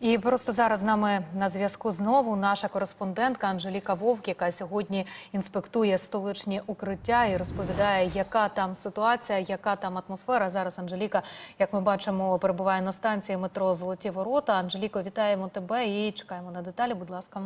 І просто зараз з нами на зв'язку знову наша кореспондентка Анжеліка Вовк, яка сьогодні інспектує столичні укриття і розповідає, яка там ситуація, яка там атмосфера. Зараз Анжеліка, як ми бачимо, перебуває на станції метро Золоті Ворота. Анжеліко, вітаємо тебе і чекаємо на деталі. Будь ласка.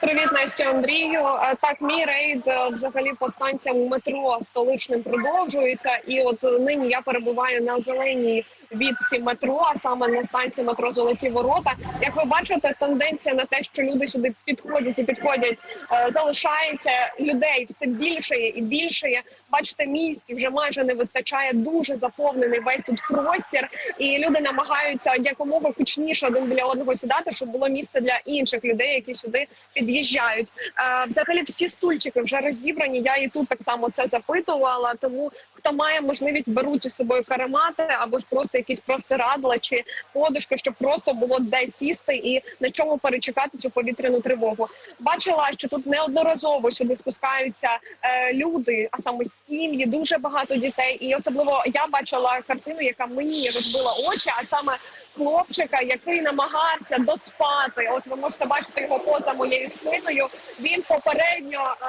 Привіт, Настю Андрію. Е, Так, мій рейд е, взагалі по станціям метро столичним продовжується. І от е, нині я перебуваю на зеленій віпці метро, а саме на станції метро Золоті Ворота. Як ви бачите, тенденція на те, що люди сюди підходять і підходять, е, залишається людей все більше і більше. Бачите, місць вже майже не вистачає. Дуже заповнений весь тут простір, і люди намагаються якомога кучніше один біля одного сідати, щоб було місце для інших людей, які сюди під'їжджають. Е, Взагалі, всі стульчики вже розібрані. Я і тут так само це запитувала. Тому хто має можливість беруть із собою каремати або ж просто якісь простирадла чи подушки, щоб просто було де сісти і на чому перечекати цю повітряну тривогу. Бачила, що тут неодноразово сюди спускаються е, люди, а саме сім'ї, дуже багато дітей. І особливо я бачила картину, яка мені розбила очі, а саме хлопчика, який намагався доспати. От ви можете бачити його поза моєю спиною. Він попередньо е,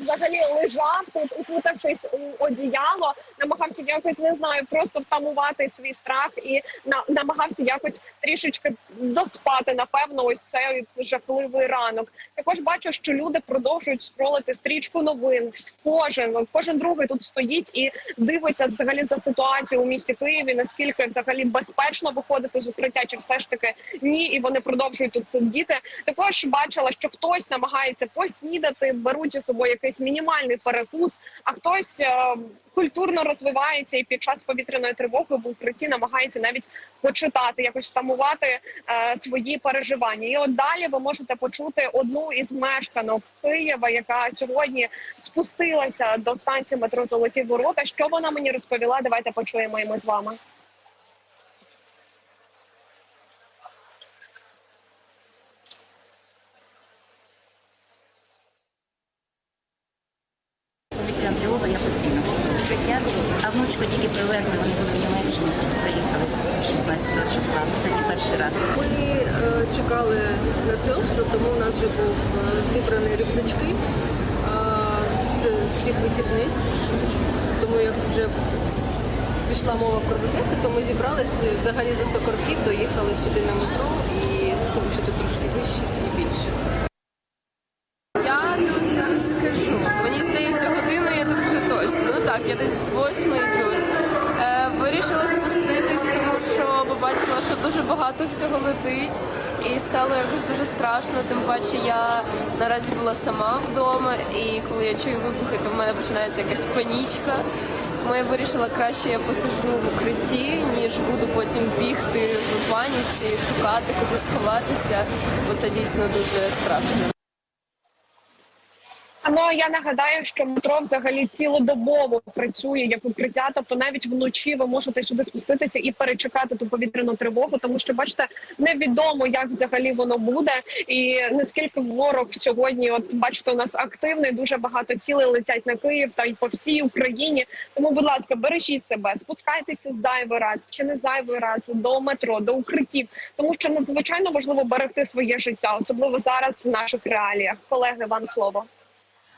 взагалі лежав тут, укутавшись у одіяло, намагався якось не знаю, просто втамувати свій страх і на, намагався якось трішечки доспати. Напевно, ось цей жахливий ранок. Також бачу, що люди продовжують скролити стрічку новин. Кожен кожен другий тут стоїть і дивиться взагалі за ситуацією у місті Києві. Наскільки взагалі безпечно виходити з укриття, чи все ж таки ні, і вони продовжують тут сидіти. Також бачила, що хтось намагається поснідати, беруть із собою якийсь мінімальний перекус, а хтось е, культурно розвивається і під час повітряної тривоги в укритті намагається навіть почитати, якось втамувати е, свої переживання. І от далі ви можете почути одну із мешканок Києва, яка сьогодні спустилася до станції метро Золоті Ворота. Що вона мені розповіла? Давайте почуємо і ми з вами. Я постійно укриття, а внучку тільки привезли, вони були в Німеччині, тільки приїхали 16 числа. Сьогодні перший раз. Ми е, чекали на цей обстріл, тому у нас вже був е, зібраний рюкзачки з, цих вихідних. Тому як вже пішла мова про ракети, то ми зібрались взагалі за Сокорків, доїхали сюди на метро, і тому що тут трошки вище і більше. Я тут зараз скажу. Мені здається, годину я тут вже точно. Ну так, я десь з восьмої тут. Е, вирішила спуститись, тому що побачила, що дуже багато всього летить. І стало якось дуже страшно. Тим паче я наразі була сама вдома, і коли я чую вибухи, то в мене починається якась панічка. Тому я вирішила краще я посижу в укритті, ніж буду потім бігти в паніці, шукати куди сховатися, бо це дійсно дуже страшно. Ну я нагадаю, що метро взагалі цілодобово працює як укриття. Тобто навіть вночі ви можете сюди спуститися і перечекати ту повітряну тривогу, тому що бачите, невідомо як взагалі воно буде, і наскільки ворог сьогодні, от бачите, у нас активний, дуже багато цілей летять на Київ та й по всій Україні. Тому, будь ласка, бережіть себе, спускайтеся зайвий раз чи не зайвий раз до метро, до укриттів, тому що надзвичайно важливо берегти своє життя, особливо зараз в наших реаліях. Колеги, вам слово.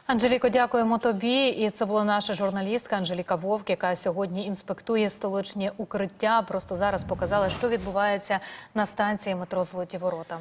Анжеліко, дякуємо тобі. І це була наша журналістка Анжеліка Вовк, яка сьогодні інспектує столичні укриття. Просто зараз показала, що відбувається на станції метро Золоті Ворота.